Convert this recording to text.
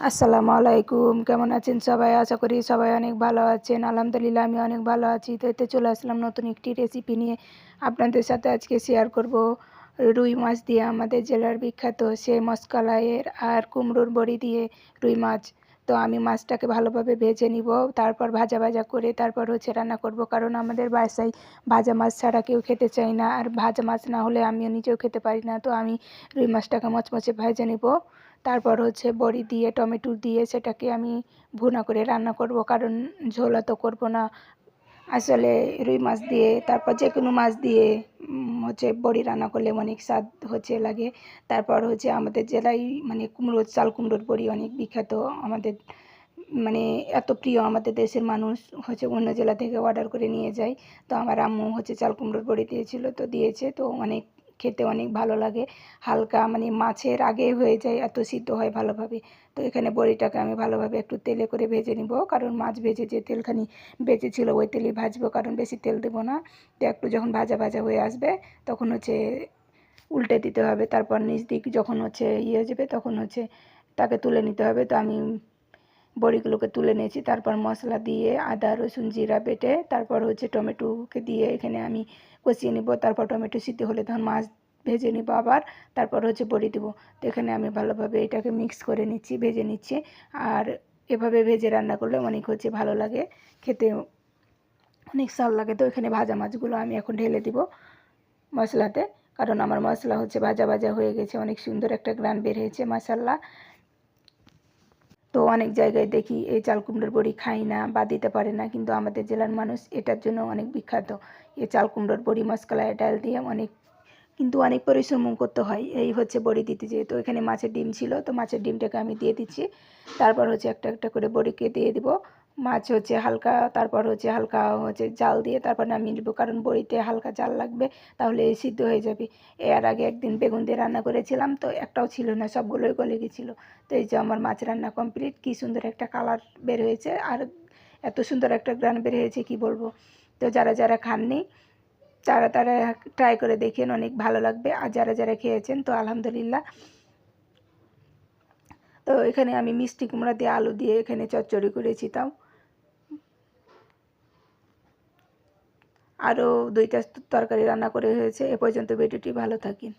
আসসালামু আলাইকুম। কেমন আছেন সবাই? আশা করি সবাই অনেক ভালো আছেন। আলহামদুলিল্লাহ, আমি অনেক ভালো আছি। তো এতে চলে আসলাম নতুন একটি রেসিপি নিয়ে আপনাদের সাথে আজকে শেয়ার করব। রুই মাছ দিয়ে আমাদের জেলার বিখ্যাত সে মস্কালাইয়ের আর কুমড়োর বড়ি দিয়ে রুই মাছ। তো আমি মাছটাকে ভালোভাবে ভেজে নিব, তারপর ভাজা ভাজা করে তারপর হচ্ছে রান্না করব। কারণ আমাদের বাসায় ভাজা মাছ ছাড়া কেউ খেতে চায় না। আর ভাজা মাছ না হলে আমিও নিজেও খেতে পারি না। তো আমি রুই মাছটাকে মচমচে ভেজে নিব। তারপর হচ্ছে বড়ি দিয়ে, টমেটো দিয়ে সেটাকে আমি ভুনা করে রান্না করব, কারণ ঝোলা তো করব না। আসলে রুই মাছ দিয়ে, তারপর যে কোনো মাছ দিয়ে হচ্ছে বড়ি রান্না করলে অনেক স্বাদ হচ্ছে লাগে। তারপর হচ্ছে আমাদের জেলায় মানে কুমড়ো চাল কুমড়োর বড়ি অনেক বিখ্যাত। আমাদের মানে এত প্রিয় আমাদের দেশের মানুষ হচ্ছে অন্য জেলা থেকে অর্ডার করে নিয়ে যায়। তো আমার আম্মু হচ্ছে চাল কুমড়োর বড়ি দিয়েছিল, তো দিয়েছে। তো অনেক খেতে অনেক ভালো লাগে। হালকা মানে মাছের আগে হয়ে যায়, এত সিদ্ধ হয় ভালোভাবে। তো এখানে বড়িটাকে আমি ভালোভাবে একটু তেলে করে ভেজে নিব। কারণ মাছ ভেজে যে তেলখানি বেঁচেছিল ওই তেলই ভাজবো, কারণ বেশি তেল দেবো না। তো একটু যখন ভাজা ভাজা হয়ে আসবে, তখন হচ্ছে উল্টে দিতে হবে। তারপর নিচ দিক যখন হচ্ছে ইয়ে হয়ে যাবে, তখন হচ্ছে তাকে তুলে নিতে হবে। তো আমি বড়িগুলোকে তুলে নিয়েছি। তারপর মশলা দিয়ে আদা, রসুন, জিরা বেটে তারপর হচ্ছে টমেটোকে দিয়ে এখানে আমি কষিয়ে নিব। তারপর টমেটো সিদ্ধ হলে তখন মাছ ভেজে নিব আবার। তারপর হচ্ছে বড়ি দেবো। তো এখানে আমি ভালোভাবে এটাকে মিক্স করে নিচ্ছি, ভেজে নিচ্ছি। আর এভাবে ভেজে রান্না করলে অনেক হচ্ছে ভালো লাগে, খেতে অনেক স্বাদ লাগে। তো এখানে ভাজা মাছগুলো আমি এখন ঢেলে দিব মশলাতে। কারণ আমার মশলা হচ্ছে ভাজা ভাজা হয়ে গেছে। অনেক সুন্দর একটা গ্রান বের হয়েছে মশাল্লা তো অনেক জায়গায় দেখি এই চাল কুমড়োর বড়ি খাই না বা দিতে পারে না। কিন্তু আমাদের জেলার মানুষ এটার জন্য অনেক বিখ্যাত। এই চাল কুমড়োর বড়ি মশকলায় ডাল দিয়ে অনেক, কিন্তু অনেক পরিশ্রম করতে হয়। এই হচ্ছে বড়ি দিতে যেয়ে তো এখানে মাছের ডিম ছিল, তো মাছের ডিমটাকে আমি দিয়ে দিচ্ছি। তারপর হচ্ছে একটা একটা করে বড়িকে দিয়ে দিব। মাছ হচ্ছে হালকা, তারপর হচ্ছে হালকা হচ্ছে জাল দিয়ে তারপর নামিয়ে নেব। কারণ বড়িতে হালকা জাল লাগবে, তাহলে সিদ্ধ হয়ে যাবে। এর আগে একদিন বেগুন দিয়ে রান্না করেছিলাম, তো একটাও ছিল না সবগুলোই গলে গেছিল। তো এই যে আমার মাছ রান্না কমপ্লিট কী সুন্দর একটা কালার বের হয়েছে, আর এত সুন্দর একটা গ্রান বের হয়েছে, কি বলব? তো যারা যারা খাননি, তারা তারা ট্রাই করে দেখেন, অনেক ভালো লাগবে। আর যারা যারা খেয়েছেন, তো আলহামদুলিল্লাহ। তো এখানে আমি মিষ্টি কুমড়া দিয়ে আলু দিয়ে এখানে চচ্চড়ি করেছি তাও। আরও দুইটা তরকারি রান্না করে হয়েছে। এ পর্যন্ত ভিডিওটি ভালো থাকেন।